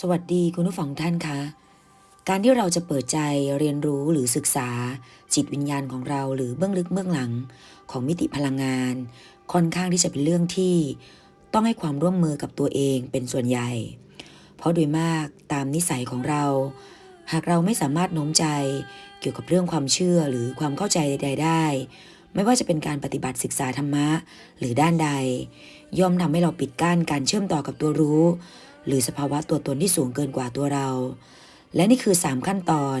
สวัสดีคุณผู้ฟังท่านคะ การที่เราจะเปิดใจเรียนรู้หรือศึกษา จิตวิญญาณของเราหรือเบื้องลึกเบื้องหลัง ของมิติพลังงาน ค่อนข้างที่จะเป็นเรื่องที่ต้องให้ความร่วมมือกับตัวเองเป็นส่วนใหญ่ เพราะโดยมากตามนิสัยของเรา หากเราไม่สามารถโน้มใจเกี่ยวกับเรื่องความเชื่อหรือความเข้าใจใด ๆ ได้ ไม่ว่าจะเป็นการปฏิบัติศึกษาธรรมะหรือด้านใด ย่อมทำให้เราปิดกั้นการเชื่อมต่อกับตัวรู้ หรือสภาวะตัวตนที่สูงเกินกว่าตัวเรา และนี่คือ 3 ขั้นตอน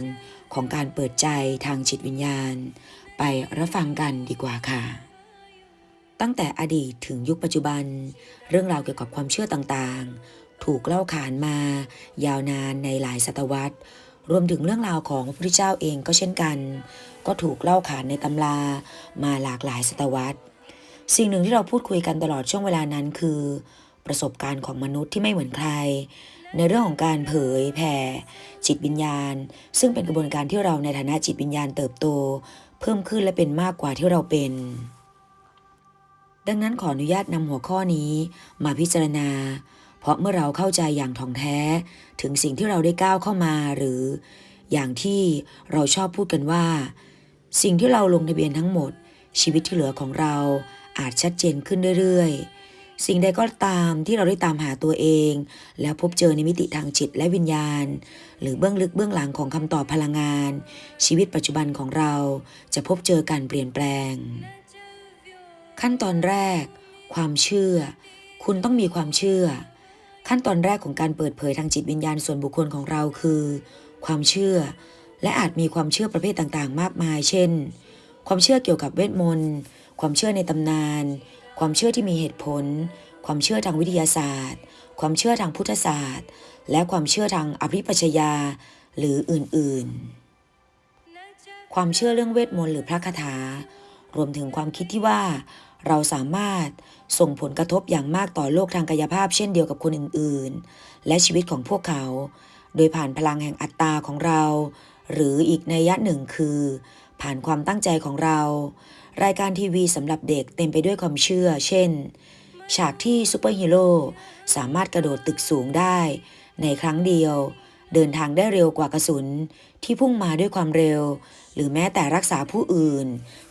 ของการเปิดใจทางจิตวิญญาณ ไปรับฟังกันดีกว่าค่ะ ตั้งแต่อดีตถึงยุคปัจจุบัน เรื่องราวเกี่ยวกับความเชื่อต่างๆ ถูกเล่าขานมา ยาวนานในหลายศตวรรษ รวมถึงเรื่องราวของพระพุทธเจ้าเองก็เช่นกัน ก็ถูกเล่าขานในตำรามาหลากหลายศตวรรษ สิ่งหนึ่งที่เราพูดคุยกันตลอดช่วงเวลานั้นคือ ประสบการณ์ของมนุษย์ที่ไม่เหมือนใคร ในเรื่องของการเผยแผ่จิตวิญญาณ ซึ่งเป็นกระบวนการที่เราในฐานะจิตวิญญาณเติบโต เพิ่มขึ้นและเป็นมากกว่าที่เราเป็น ดังนั้นขออนุญาตนำหัวข้อนี้มาพิจารณา เพราะเมื่อเราเข้าใจอย่างถ่องแท้ ถึงสิ่งที่เราได้ก้าวเข้ามาหรือ อย่างที่เราชอบพูดกันว่า สิ่งที่เราลงทะเบียนทั้งหมดชีวิตที่เหลือของเราอาจชัดเจนขึ้นเรื่อยๆ สิ่งใดก็ตามที่เราได้ตามหาตัวเอง แล้วพบเจอในมิติทางจิตและวิญญาณ หรือเบื้องลึกเบื้องหลังของคำตอบพลังงาน ชีวิตปัจจุบันของเราจะพบเจอการเปลี่ยนแปลง ขั้นตอนแรก ความเชื่อ คุณต้องมีความเชื่อ ขั้นตอนแรกของการเปิดเผยทางจิตวิญญาณส่วนบุคคลของเราคือ ความเชื่อ และอาจมีความเชื่อประเภทต่างๆ มากมาย เช่น ความเชื่อเกี่ยวกับเวทมนต์ความเชื่อในตำนาน ความเชื่อที่มีเหตุผล ความเชื่อทางวิทยาศาสตร์ ความเชื่อทางพุทธศาสตร์ และความเชื่อทางอภิปัชญาหรืออื่นๆ ความเชื่อเรื่องเวทมนต์หรือพระคาถารวมถึงความคิดที่ว่า เราสามารถส่งผลกระทบอย่างมากต่อโลกทางกายภาพเช่นเดียวกับคนอื่นๆ และชีวิตของพวกเขา โดยผ่านพลังแห่งอัตตาของเรา หรืออีกในยยะหนึ่งคือ ผ่านความตั้งใจของเรา รายการทีวีสำหรับเด็กเต็มไปด้วยความเชื่อ เช่น ฉากที่ซูเปอร์ฮีโร่สามารถกระโดดตึกสูงได้ ในครั้งเดียว เดินทางได้เร็วกว่ากระสุน ที่พุ่งมาด้วยความเร็ว หรือแม้แต่รักษาผู้อื่น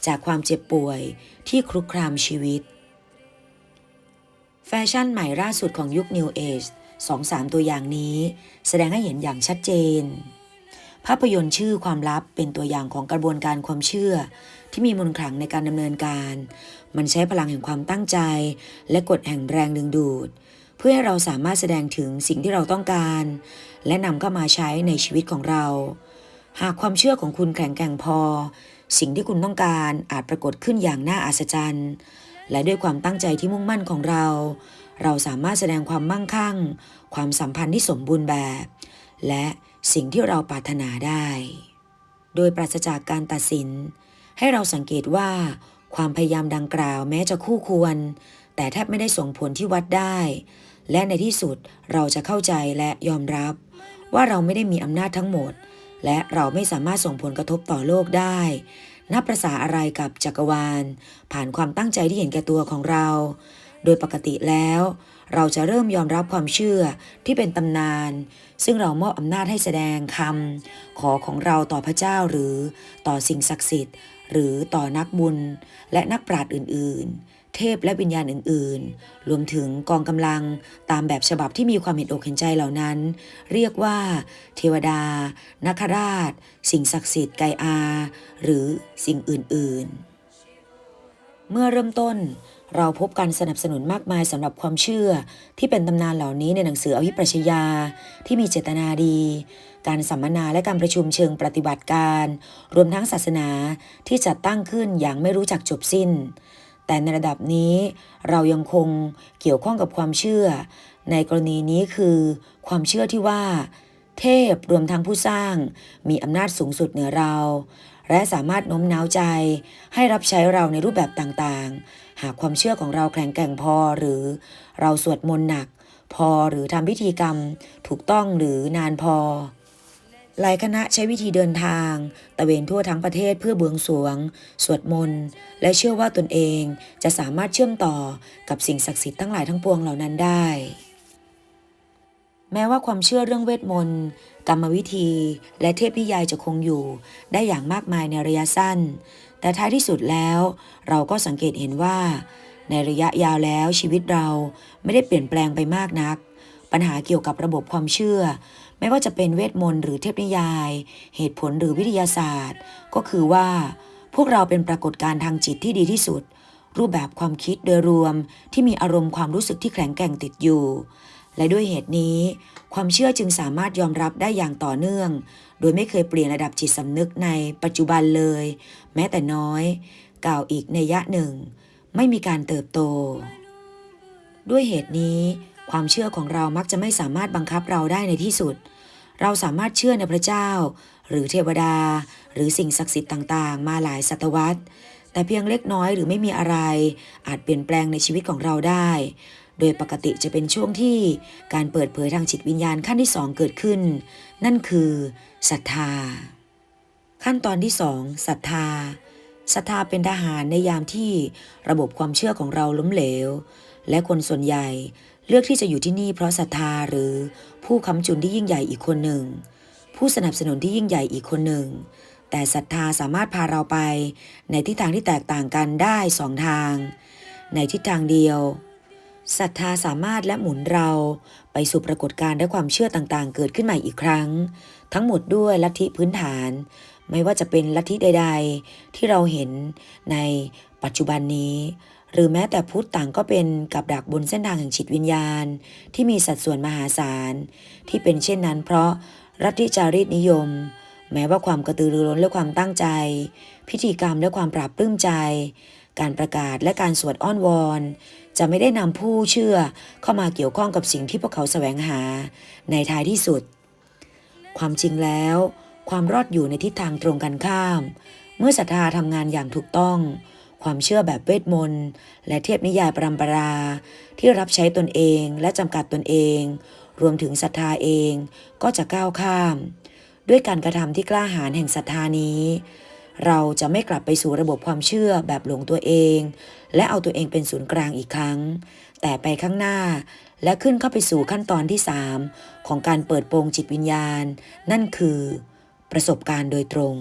จากความเจ็บป่วยที่คลุกครามชีวิต แฟชั่นใหม่ล่าสุดของยุค New Age สองสามตัวอย่างนี้แสดงให้เห็นอย่างชัดเจน ภาพยนตร์ชื่อความลับเป็นตัวอย่างของกระบวนการความเชื่อ ที่มีมนต์ขลังในการดำเนินการ มันใช้พลังแห่งความตั้งใจ และกฎแห่งแรงดึงดูด เพื่อให้เราสามารถแสดงถึงสิ่งที่เราต้องการ และนำเข้ามาใช้ในชีวิตของเรา หากความเชื่อของคุณแข็งแกร่งพอ สิ่งที่คุณต้องการอาจปรากฏขึ้นอย่างน่าอัศจรรย์และด้วยความตั้งใจที่มุ่งมั่นของเรา เราสามารถแสดงความมั่งคั่ง ความสัมพันธ์ที่สมบูรณ์แบบ และสิ่งที่เราปรารถนาได้ โดยปราศจากการตัดสิน ให้เราสังเกตว่า ความพยายามดังกล่าวแม้จะคู่ควร แต่แทบไม่ได้ส่งผลที่วัดได้ และในที่สุดเราจะเข้าใจและยอมรับ ว่าเราไม่ได้มีอำนาจทั้งหมด และเราไม่สามารถส่งผลกระทบต่อโลกได้ นับประษาอะไรกับจักรวาล ผ่านความตั้งใจที่เห็นแก่ตัวของเรา โดยปกติแล้ว เราจะเริ่มยอมรับความเชื่อที่เป็นตำนาน ซึ่งเรามอบอำนาจให้แสดงคำขอของเราต่อพระเจ้าหรือต่อสิ่งศักดิ์สิทธิ์ หรือต่อนักบุญและนักปราชญ์อื่น ๆ เทพและวิญญาณอื่น ๆ รวมถึงกองกำลังตามแบบฉบับที่มีความเห็นอกเห็นใจเหล่านั้น เรียกว่า เทวดา นาคราช สิ่งศักดิ์สิทธิ์ไกอา หรือสิ่งอื่น ๆเมื่อเริ่มต้นเราพบการสนับสนุนมากมายสำหรับความเชื่อที่เป็นตำนานเหล่านี้ในหนังสืออภิปรัชญาที่มีเจตนาดี การสัมมนาและการประชุมเชิงปฏิบัติการ รวมทั้งศาสนาที่จัดตั้งขึ้นอย่างไม่รู้จักจบสิ้น แต่ในระดับนี้เรายังคงเกี่ยวข้องกับความเชื่อ ในกรณีนี้คือความเชื่อที่ว่า เทพรวมทั้งผู้สร้าง มีอำนาจสูงสุดเหนือเรา และสามารถโน้มน้าวใจ ให้รับใช้เราในรูปแบบต่างๆ หากความเชื่อของเราแข็งแกร่งพอหรือเราสวดมนต์หนักพอหรือทำพิธีกรรมถูกต้องหรือนานพอ หลายคณะใช้วิธีเดินทาง ตะเวนทั่วทั้งประเทศเพื่อบวงสวง สวดมนต์ และเชื่อว่าตนเองจะสามารถเชื่อมต่อกับสิ่งศักดิ์สิทธิ์ทั้งหลายทั้งปวงเหล่านั้นได้ แม้ว่าความเชื่อเรื่องเวทมนต์กรรมวิธี และเทพนิยายจะคงอยู่ ได้อย่างมากมายในระยะสั้น แต่ท้ายที่สุดแล้ว เราก็สังเกตเห็นว่า ในระยะยาวแล้วชีวิตเราไม่ได้เปลี่ยนแปลงไปมากนัก ปัญหาเกี่ยวกับระบบความเชื่อ ไม่ว่าจะเป็นเวทมนต์หรือเทพนิยาย เหตุผลหรือวิทยาศาสตร์ ก็คือว่า พวกเราเป็นปรากฏการณ์ทางจิตที่ดีที่สุด รูปแบบความคิดโดยรวมที่มีอารมณ์ความรู้สึกที่แข็งแกร่งติดอยู่ และด้วยเหตุนี้ ความเชื่อจึงสามารถยอมรับได้อย่างต่อเนื่อง โดยไม่เคยเปลี่ยนระดับจิตสำนึกในปัจจุบันเลย แม้แต่น้อย กล่าวอีกในยยะหนึ่ง ไม่มีการเติบโต ด้วยเหตุนี้ความเชื่อของเรามักจะไม่สามารถบังคับเราได้ในที่สุด เราสามารถเชื่อในพระเจ้า หรือเทวดา หรือสิ่งศักดิ์สิทธิ์ต่างๆ มาหลายศตวรรษ แต่เพียงเล็กน้อยหรือไม่มีอะไร อาจเปลี่ยนแปลงในชีวิตของเราได้ โดยปกติจะเป็นช่วงที่การเปิดเผยทางจิตวิญญาณขั้นที่สองเกิดขึ้น นั่นคือศรัทธา ขั้นตอนที่สองศรัทธาศรัทธาเป็นทหารในยามที่ระบบความเชื่อของเราล้มเหลว และคนส่วนใหญ่เลือกที่จะอยู่ที่นี่เพราะศรัทธาหรือ ผู้ค้ำจุนที่ยิ่งใหญ่อีกคนหนึ่ง ผู้สนับสนุนที่ยิ่งใหญ่อีกคนหนึ่ง แต่ศรัทธาสามารถพาเราไป ในทิศทางที่แตกต่างกันได้สองทาง ในทิศทางเดียวศรัทธาสามารถและหมุนเราไปสู่ปรากฏการณ์และความเชื่อต่างๆ เกิดขึ้นใหม่อีกครั้ง ทั้งหมดด้วยลัทธิพื้นฐาน ไม่ว่าจะเป็นลัทธิใด ๆ ที่เราเห็นในปัจจุบันนี้ หรือแม้แต่พุทธต่างก็เป็นกับดักบนเส้นทางแห่งจิตวิญญาณ ที่มีสัดส่วนมหาศาล ที่เป็นเช่นนั้น เพราะรัฐิจารีตนิยม แม้ว่าความกระตือรือร้นและความตั้งใจ พิธีกรรมและความปราบปลื้มใจ การประกาศและการสวดอ้อนวอน จะไม่ได้นำผู้เชื่อเข้ามาเกี่ยวข้องกับสิ่งที่พวกเขาแสวงหา ในท้ายที่สุด ความจริงแล้ว ความรอดอยู่ในทิศทางตรงกันข้าม เมื่อศรัทธาทำงานอย่างถูกต้อง ความเชื่อแบบเวทมนต์และเทพนิยายปรำปรา ที่รับใช้ตนเองและจำกัดตนเอง รวมถึงศรัทธาเองก็จะก้าวข้าม ด้วยการกระทำที่กล้าหาญแห่งศรัทธานี้ เราจะไม่กลับไปสู่ระบบความเชื่อแบบหลงตัวเอง และเอาตัวเองเป็นศูนย์กลางอีกครั้ง แต่ไปข้างหน้าและขึ้นเข้าไปสู่ขั้นตอนที่ 3 ของการเปิดโปงจิตวิญญาณ นั่นคือ ประสบการณ์โดยตรง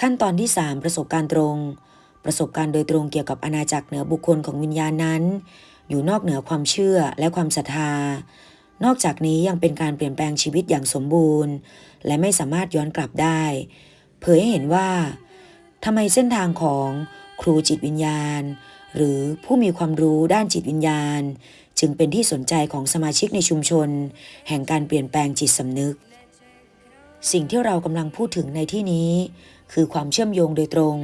ขั้นตอนที่ 3 ประสบการณ์ตรง ประสบการณ์โดยตรงเกี่ยวกับอาณาจักรเหนือบุคคลของวิญญาณนั้น อยู่นอกเหนือความเชื่อและความศรัทธา นอกจากนี้ยังเป็นการเปลี่ยนแปลงชีวิตอย่างสมบูรณ์ และไม่สามารถย้อนกลับได้ เผยให้เห็นว่าทำไมเส้นทางของครูจิตวิญญาณ หรือผู้มีความรู้ด้านจิตวิญญาณ จึงเป็นที่สนใจของสมาชิกในชุมชน แห่งการเปลี่ยนแปลงจิตสำนึก สิ่งที่เรากำลังพูดถึงในที่นี้ คือความเชื่อมโยงโดยตรง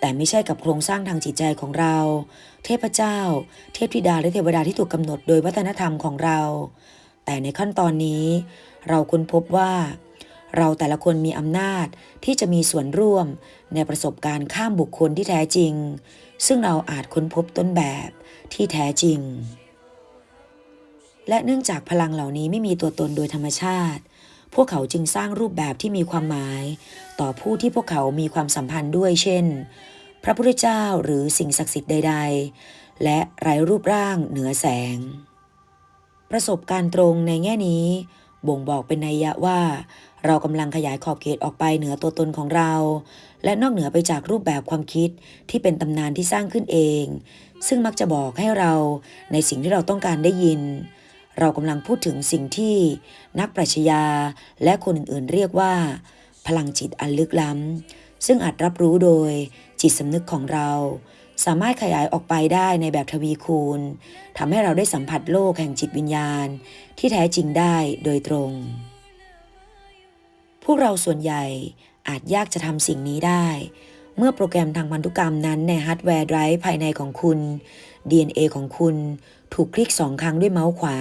แต่ไม่ใช่กับโครงสร้างทางจิตใจของเรา เทพเจ้า เทพธิดาและเทวดาที่ถูกกำหนดโดยวัฒนธรรมของเรา แต่ในขั้นตอนนี้ เราค้นพบว่า เราแต่ละคนมีอำนาจที่จะมีส่วนร่วมในประสบการณ์ข้ามบุคคลที่แท้จริง ซึ่งเราอาจค้นพบต้นแบบที่แท้จริง และเนื่องจากพลังเหล่านี้ไม่มีตัวตนโดยธรรมชาติ พวกเขาจึงสร้างรูปแบบที่มีความหมาย ต่อผู้ที่พวกเขามีความสัมพันธ์ด้วยเช่น พระพุทธเจ้าหรือสิ่งศักดิ์สิทธิ์ใด ๆ และไร้รูปร่างเหนือแสง ประสบการณ์ตรงในแง่นี้ บ่งบอกเป็นนัยยะว่า เรากำลังขยายขอบเขตออกไปเหนือตัวตนของเรา และนอกเหนือไปจากรูปแบบความคิดที่เป็นตำนานที่สร้างขึ้นเอง ซึ่งมักจะบอกให้เราในสิ่งที่เราต้องการได้ยิน เรากำลังพูดถึงสิ่งที่นักปรัชญาและคนอื่นๆ เรียกว่า พลังจิตอันลึกล้ำ ซึ่งอาจรับรู้โดยจิตสำนึกของเรา สามารถขยายออกไปได้ในแบบทวีคูณทำให้เราได้สัมผัสโลกแห่งจิตวิญญาณ ที่แท้จริงได้โดยตรง พวกเราส่วนใหญ่อาจยากจะทำสิ่งนี้ได้ เมื่อโปรแกรมทางพันธุกรรมนั้นในฮาร์ดแวร์ไดรฟ์ภายในของคุณ DNA ของคุณ ถูกคลิกสองครั้งด้วยเมาส์ขวา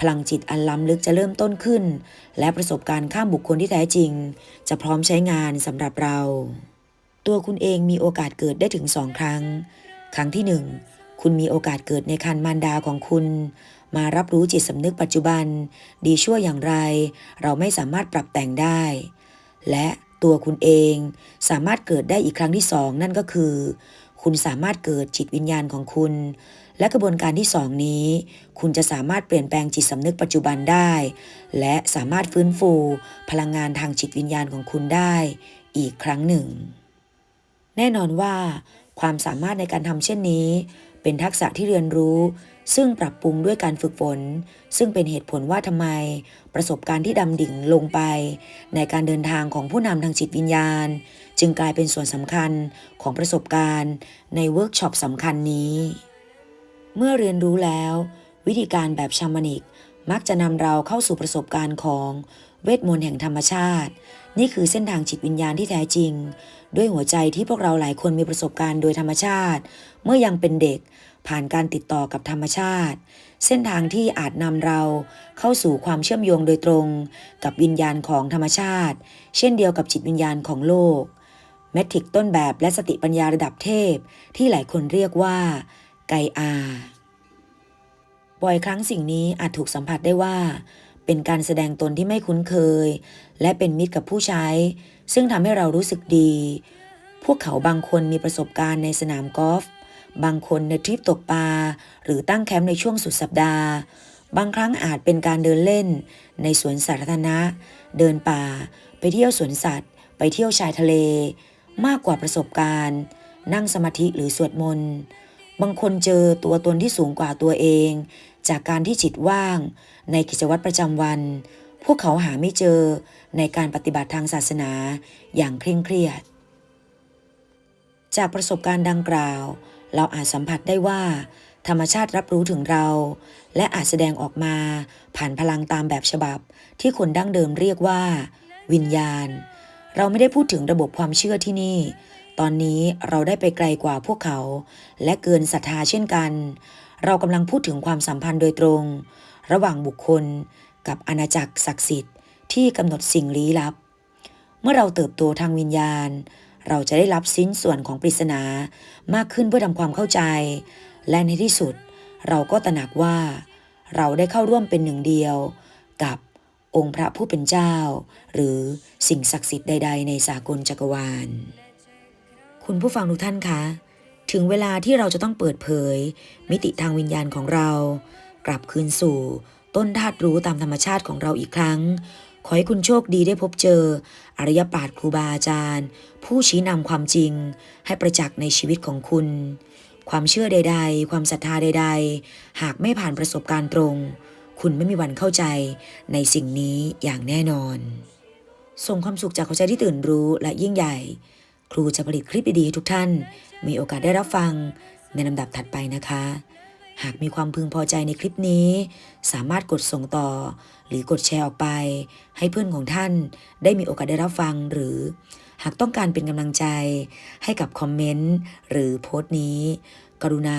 พลังจิตอันล้ำลึกจะเริ่มต้นขึ้น และประสบการณ์ข้ามบุคคลที่แท้จริง จะพร้อมใช้งานสำหรับเรา ตัวคุณเองมีโอกาสเกิดได้ถึงสองครั้ง ครั้งที่หนึ่งคุณมีโอกาสเกิดในคันมารดาของคุณ มารับรู้จิตสำนึกปัจจุบัน ดีชั่วอย่างไร เราไม่สามารถปรับแต่งได้ และตัวคุณเองสามารถเกิดได้อีกครั้งที่สองนั่นก็คือ คุณสามารถเกิดจิตวิญญาณของคุณ และกระบวนการที่สองนี้ คุณจะสามารถเปลี่ยนแปลงจิตสำนึกปัจจุบันได้ และสามารถฟื้นฟู พลังงานทางจิตวิญญาณของคุณได้ อีกครั้งหนึ่ง แน่นอนว่า ความสามารถในการทำเช่นนี้ เป็นทักษะที่เรียนรู้ ซึ่งปรับปรุงด้วยการฝึกฝน ซึ่งเป็นเหตุผลว่าทำไม ประสบการณ์ที่ดำดิ่งลงไป ในการเดินทางของผู้นำทางจิตวิญญาณ จึงกลายเป็นส่วนสำคัญของประสบการณ์ ในเวิร์กช็อปสำคัญนี้ เมื่อเรียนรู้แล้ว วิธีการแบบชามานิก มักจะนำเราเข้าสู่ประสบการณ์ของเวทมนต์แห่งธรรมชาติ นี่คือเส้นทางจิตวิญญาณที่แท้จริง ด้วยหัวใจที่พวกเราหลายคนมีประสบการณ์โดยธรรมชาติ เมื่อยังเป็นเด็กผ่านการติดต่อกับธรรมชาติ เส้นทางที่อาจนำเราเข้าสู่ความเชื่อมโยงโดยตรง กับวิญญาณของธรรมชาติ เช่นเดียวกับจิตวิญญาณของโลกแมทริกต้นแบบและสติปัญญาระดับเทพ ที่หลายคนเรียกว่า ไกอา บ่อยครั้งสิ่งนี้อาจถูกสัมผัสได้ว่า เป็นการแสดงตนที่ไม่คุ้นเคย และเป็นมิตรกับผู้ใช้ ซึ่งทำให้เรารู้สึกดี พวกเขาบางคนมีประสบการณ์ในสนามกอล์ฟบางคนในทริปตกปลาหรือตั้งแคมป์ในช่วงสุดสัปดาห์ บางครั้งอาจเป็นการเดินเล่น ในสวนสาธารณะ เดินป่า ไปเที่ยวสวนสัตว์ ไปเที่ยวชายทะเล มากกว่าประสบการณ์ นั่งสมาธิหรือสวดมนต์ บางคนเจอตัวตนที่สูงกว่าตัวเอง จากการที่จิตว่าง ในกิจวัตรประจำวัน พวกเขาหาไม่เจอในการปฏิบัติทางศาสนาอย่างเคร่งเครียด จากประสบการณ์ดังกล่าว เราอาจสัมผัสได้ว่า ธรรมชาติรับรู้ถึงเรา และอาจแสดงออกมาผ่านพลังตามแบบฉบับ ที่คนดั้งเดิมเรียกว่า วิญญาณ เราไม่ได้พูดถึงระบบความเชื่อที่นี่ ตอนนี้เราได้ไปไกลกว่าพวกเขา และเกินศรัทธาเช่นกัน เรากำลังพูดถึงความสัมพันธ์โดยตรง ระหว่างบุคคล กับอาณาจักรศักดิ์สิทธิ์ที่กำหนดสิ่งลี้ลับ เมื่อเราเติบโตทางวิญญาณ เราจะได้รับสิ้นส่วนของปริศนามากขึ้นเพื่อทำความเข้าใจ และในที่สุด เราก็ตระหนักว่า เราได้เข้าร่วมเป็นหนึ่งเดียว กับองค์พระผู้เป็นเจ้า หรือสิ่งศักดิ์สิทธิ์ใด ๆ ในสากลจักรวาล คุณผู้ฟังทุกท่านคะ ถึงเวลาที่เราจะต้องเปิดเผย มิติทางวิญญาณของเรา กลับคืนสู่ ต้นธาตุรู้ตามธรรมชาติของเราอีกครั้ง ขอให้คุณโชคดีได้พบเจอ อริยปาฏครูบาอาจารย์ ผู้ชี้นำความจริง ให้ประจักษ์ในชีวิตของคุณ ความเชื่อใด ๆ ความศรัทธาใด ๆ หากไม่ผ่านประสบการณ์ตรง คุณไม่มีวันเข้าใจในสิ่งนี้อย่างแน่นอน ส่งความสุขจากหัวใจที่ตื่นรู้และยิ่งใหญ่ ครูจะผลิตคลิปดีๆให้ทุกท่าน มีโอกาสได้รับฟังในลำดับถัดไปนะคะ หากมีความพึงพอใจในคลิปนี้ สามารถกดส่งต่อ หรือกดแชร์ออกไป ให้เพื่อนของท่านได้มีโอกาสได้รับฟังหรือ หากต้องการเป็นกำลังใจให้กับคอมเมนต์หรือโพสต์นี้ กรุณา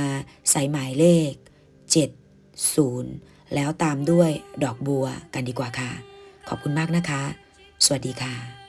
ใส่หมายเลข 70 แล้วตามด้วยดอกบัวกันดีกว่าค่ะ ขอบคุณมากนะคะ สวัสดีค่ะ